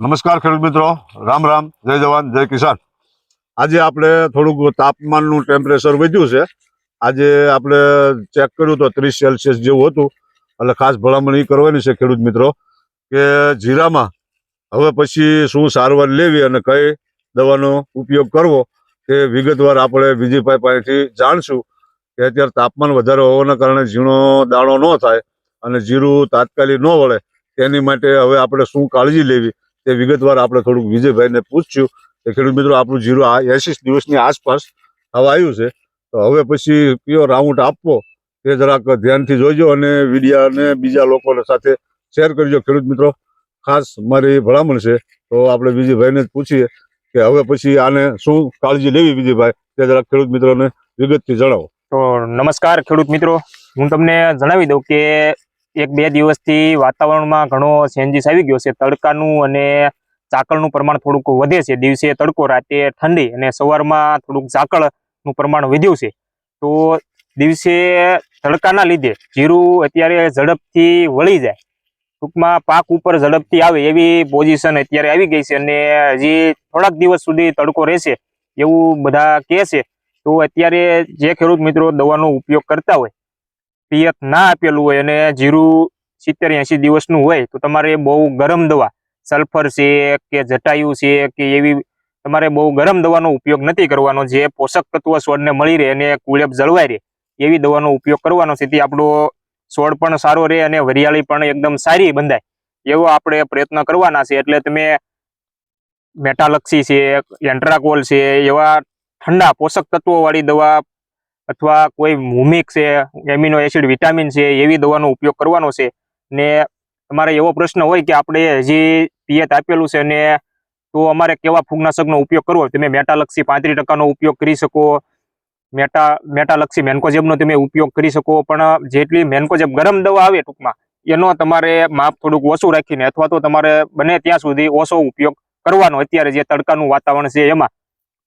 નમસ્કાર ખેડૂત મિત્રો. રામ રામ. જય જવાન, જય કિસાન. આજે આપણે થોડુંક તાપમાનનું ટેમ્પરેચર વધ્યું છે. આજે આપણે ચેક કર્યું તો ત્રીસ સેલ્સિયસ જેવું હતું. એટલે ખાસ ભલામણ એ કરવાની છે ખેડૂત મિત્રો કે જીરામાં હવે પછી શું સારવાર લેવી અને કઈ દવાનો ઉપયોગ કરવો તે વિગતવાર આપણે વિજયભાઈ પાસેથી જાણશું કે અત્યારે તાપમાન વધારે હોવાના કારણે ઝીણો દાણો ન થાય અને જીરું તાત્કાલિક ન વળે. તેની માટે હવે આપણે શું કાળજી લેવી તે વિગતવાર આપણે થોડુંક વિજયભાઈને પૂછ્યું. કે ખેડૂત મિત્રો, આપણું જીરું આ એસી દિવસની આસપાસ હવે આવ્યું છે. તો હવે પછી કયો રાઉન્ડ આપવો તે જરાક ધ્યાનથી જોઈજો અને વિડીયાને બીજા લોકોને સાથે શેર કરજો. ખેડૂત મિત્રો, ખાસ મારી ભલામણ છે. તો આપણે વિજયભાઈને જ પૂછીએ કે હવે પછી આને શું કાળજી લેવી વિજયભાઈ? તે જરાક ખેડૂત મિત્રોને વિગતથી જણાવો. તો નમસ્કાર ખેડૂત મિત્રો. હું તમને જણાવી દઉં કે એક બે દિવસથી વાતાવરણમાં ઘણો ચેન્જીસ આવી ગયો છે. તડકાનું અને ઝાકળનું પ્રમાણ થોડુંક વધે છે. દિવસે તડકો, રાતે ઠંડી અને સવારમાં થોડુંક ઝાકળનું પ્રમાણ વધ્યું છે. તો દિવસે તડકાના લીધે જીરું અત્યારે ઝડપથી વળી જાય. ટૂંકમાં પાક ઉપર ઝડપથી આવે એવી પોઝિશન અત્યારે આવી ગઈ છે અને હજી થોડાક દિવસ સુધી તડકો રહેશે એવું બધા કહે છે. તો અત્યારે જે ખેડૂત મિત્રો દવાનો ઉપયોગ કરતા હોય પિયત ના આપેલું હોય અને જીરું સિત્તેર એંશી દિવસનું હોય, તો તમારે બહુ ગરમ દવા, સલ્ફર છે કે જટાયુ છે કે એવી, તમારે બહુ ગરમ દવાનો ઉપયોગ નથી કરવાનો. જે પોષક તત્વ છોડને મળી રહે અને કુળેપ જળવાઈ રહે, એવી દવાનો ઉપયોગ કરવાનો છે. તેથી આપણો છોડ પણ સારો રહે અને વરિયાળી પણ એકદમ સારી બંધાય. એવો આપણે પ્રયત્ન કરવાના છે. એટલે તમે મેટાલક્ષી છે, એન્ટ્રાકોલ છે, એવા ઠંડા પોષક તત્વોવાળી દવા અથવા કોઈ મુમિક છે, એમિનો એસિડ, વિટામિન છે, એવી દવાનો ઉપયોગ કરવાનો છે, ને તમારે એવો પ્રશ્ન હોય કે આપણે હજી પિયત આપેલું છે ને તો અમારે કેવા ફૂગનાશકનો ઉપયોગ કરવો? તમે મેટાલક્ષી પાંત્રીસ ટકાનો ઉપયોગ કરી શકો, મેટા, મેટાલક્ષી મેન્કોજેબનો તમે ઉપયોગ કરી શકો, પણ જેટલી મેન્કોજેબ ગરમ દવા આવે ટૂંકમાં, એનો તમારે માપ થોડુંક ઓછું રાખીને અથવા તો તમારે બને ત્યાં સુધી ઓછો ઉપયોગ કરવાનો અત્યારે જે તડકાનું વાતાવરણ છે એમાં.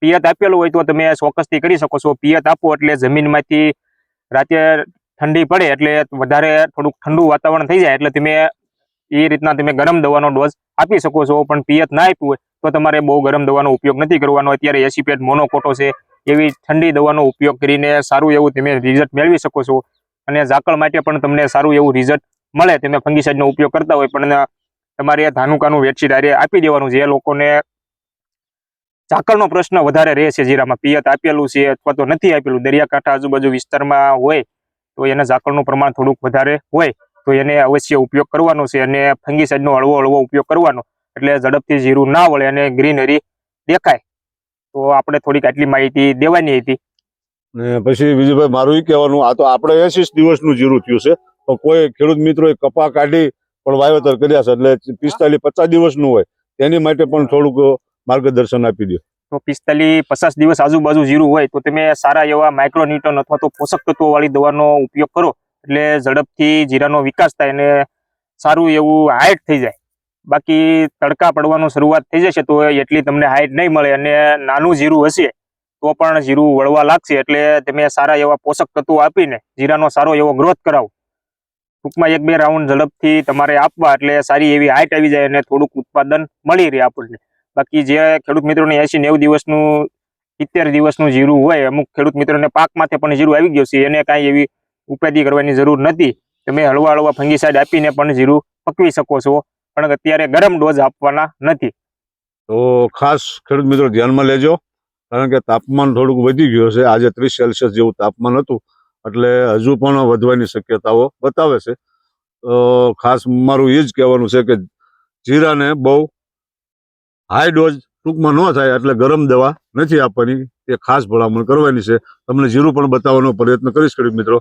પિયત આપેલું હોય તો તમે ચોક્કસથી કરી શકો છો. પિયત આપો એટલે જમીનમાંથી રાતે ઠંડી પડે એટલે વધારે થોડુંક ઠંડુ વાતાવરણ થઈ જાય એટલે તમે એ રીતના તમે ગરમ દવાનો ડોઝ આપી શકો છો. પણ પિયત ના આપ્યું હોય તો તમારે બહુ ગરમ દવાનો ઉપયોગ નથી કરવાનો. અત્યારે એસીપેટ મોનોકોટો છે. એવી ઠંડી દવાનો ઉપયોગ કરીને સારું એવું તમે રિઝલ્ટ મેળવી શકો છો. અને ઝાકળ માટે પણ તમને સારું એવું રિઝલ્ટ મળે. તમે ફંગીસાઇડનો ઉપયોગ કરતા હોય પણ તમારે ધાનુકાનું વેડશીટ આરે આપી દેવાનું. જે લોકોને ઝાકળનો પ્રશ્ન વધારે રહે છે જીરામાં. પિયત આપેલું છે અથવા તો નથી આપેલું. દરિયાકાંઠા આજુબાજુ વિસ્તારમાં હોય તો એને ઝાકળનું પ્રમાણ થોડુંક વધારે હોય તો એને અવશ્ય ઉપયોગ કરવાનો છે અને ફંગીસાઇડનો હળવો હળવો ઉપયોગ કરવાનો. એટલે ઝડપથી જીરું ના વળે અને ગ્રીનરી દેખાય. તો આપણે થોડીક આટલી માહિતી દેવાની હતી. ને પછી વિજયભાઈ, મારું એ કહેવાનું, આ તો આપણે એસી દિવસનું જીરું થયું છે. તો કોઈ ખેડૂત મિત્રોએ કપા કાઢી પણ વાવેતર કર્યા છે. એટલે પિસ્તાલીસ પચાસ દિવસનું હોય. તેની માટે પણ થોડુંક માર્ગદર્શન આપી દો. તો પિસ્તાલીસ, પચાસ દિવસ આજુબાજુ જીરું હોય તો તમે સારા એવા માઇક્રોન્યુટન અથવા તો પોષક તત્વો વાળી દવાનો ઉપયોગ કરો. એટલે ઝડપથી જીરાનો વિકાસ થાય અને સારું એવું હાઇટ થઈ જાય. બાકી તડકા પડવાનું શરૂઆત થઈ જશે તો એટલી તમને હાઇટ નહીં મળે અને નાનું જીરું હશે તો પણ જીરું વળવા લાગશે. એટલે તમે સારા એવા પોષક તત્વો આપીને જીરાનો સારો એવો ગ્રોથ કરાવો. ટૂંકમાં એક બે રાઉન્ડ ઝડપથી તમારે આપવા એટલે સારી એવી હાઇટ આવી જાય અને થોડુંક ઉત્પાદન મળી રહે આપણને. બાકી જે ખેડૂત મિત્રોને એસી નેવું દિવસનું, સિત્તેર દિવસનું જીરું હોય, અમુક ખેડૂત મિત્રોને પાકમાંથી પણ જીરું આવી ગયું છે, એને કાંઈ એવી ઉપાધિ કરવાની જરૂર નથી. તમે હળવા હળવા ફંગીસાઇડ આપીને પણ જીરું પકવી શકો છો, પણ અત્યારે ગરમ ડોઝ આપવાના નથી. તો ખાસ ખેડૂત મિત્રો ધ્યાનમાં લેજો, કારણ કે તાપમાન થોડુંક વધી ગયું છે આજે ત્રીસ સેલ્સિયસ જેવું તાપમાન હતું, એટલે હજુ પણ વધવાની શક્યતાઓ બતાવે છે. ખાસ મારું એ જ કહેવાનું છે કે જીરાને બહુ હાઈ ડોઝ ટૂંકમાં ન થાય એટલે ગરમ દવા નથી આપવાની. એ ખાસ ભલામણ કરવાની છે. તમને જીરું પણ બતાવવાનો પ્રયત્ન કરીશ ખેડૂત મિત્રો.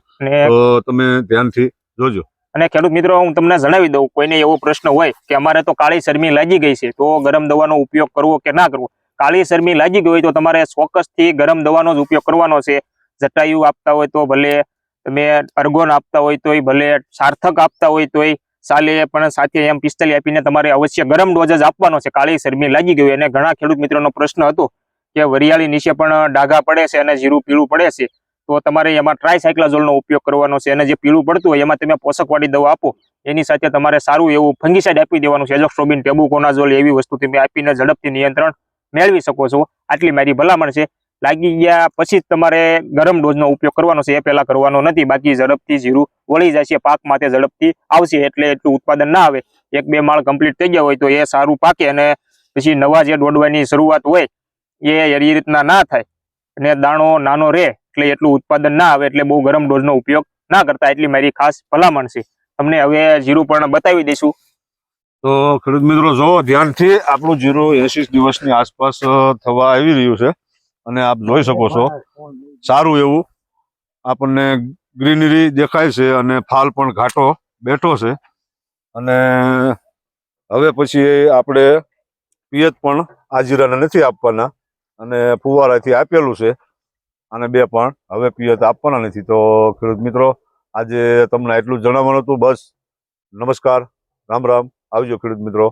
તો તમે ધ્યાનથી જોજો. અને ખેડૂત મિત્રો હું તમને જણાવી દઉં કોઈને એવો પ્રશ્ન હોય કે અમારે તો કાળી શરમી લાગી ગઈ છે તો ગરમ દવાનો ઉપયોગ કરવો કે ના કરવો? કાળી શરમી લાગી ગઈ હોય તો તમારે ચોક્કસથી ગરમ દવાનો જ ઉપયોગ કરવાનો છે. જટાયુ આપતા હોય તો ભલે તમે અર્ગોન આપતા હોય તોય ભલે સાર્થક આપતા હોય તોય ચાલે પણ સાથે એમ પિસ્તાલી આપીને તમારે અવશ્ય ગરમ ડોઝ જ આપવાનો છે. કાળી શરમી લાગી ગયું. અને ઘણા ખેડૂત મિત્રોનો પ્રશ્ન હતો કે વરિયાળી નીચે પણ ડાઘા પડે છે અને જીરું પીળું પડે છે. તો તમારે એમાં ટ્રાયસાયક્લાઝોલનો ઉપયોગ કરવાનો છે. અને જે પીળું પડતું હોય એમાં તમે પોષકવાળી દવા આપો. એની સાથે તમારે સારું એવું ફંગીસાઇડ આપી દેવાનું છે. એઝોક્સ્ટ્રોબિન ટેબુકોનાઝોલ એવી વસ્તુ તમે આપીને ઝડપથી નિયંત્રણ મેળવી શકો છો. આટલી મારી ભલામણ છે. લાગી ગયા. પછી જ તમારે ગરમ ડોઝનો ઉપયોગ કરવાનો છે. એ પહેલાં કરવાનો નથી. બાકી ઝડપથી જીરું વળી જશે પાકમાં તે ઝડપથી આવશે એટલે એટલું ઉત્પાદન ના આવે. એક બે માળ કમ્પ્લીટ થઈ ગયા હોય તો એ સારું પાકે અને પછી નવા જે દોડવાની શરૂઆત હોય એ એ રીતના ના થાય. અને દાણો નાનો રહે એટલે એટલું ઉત્પાદન ના આવે એટલે બહુ ગરમ ડોઝનો ઉપયોગ ના કરતા. એટલી મારી ખાસ ભલામણ છે. તમને હવે જીરું પણ બતાવી દઈશું. તો ખેડૂત મિત્રો, જો ધ્યાનથી આપણું જીરું એસી દિવસની આસપાસ થવા આવી રહ્યું છે અને આપ જોઈ શકો છો. સારું એવું. આપણને ગ્રીનરી દેખાય છે અને ફાલ પણ ઘાટો બેઠો છે. અને હવે પછી આપણે પિયત પણ આજીરાને નથી આપવાના. અને ફુવારાથી આપેલું છે. અને બે પણ હવે પિયત આપવાના નથી. તો ખેડૂત મિત્રો આજે તમને એટલું જણાવવાનું હતું. બસ નમસ્કાર. રામ રામ. આવજો ખેડૂત મિત્રો.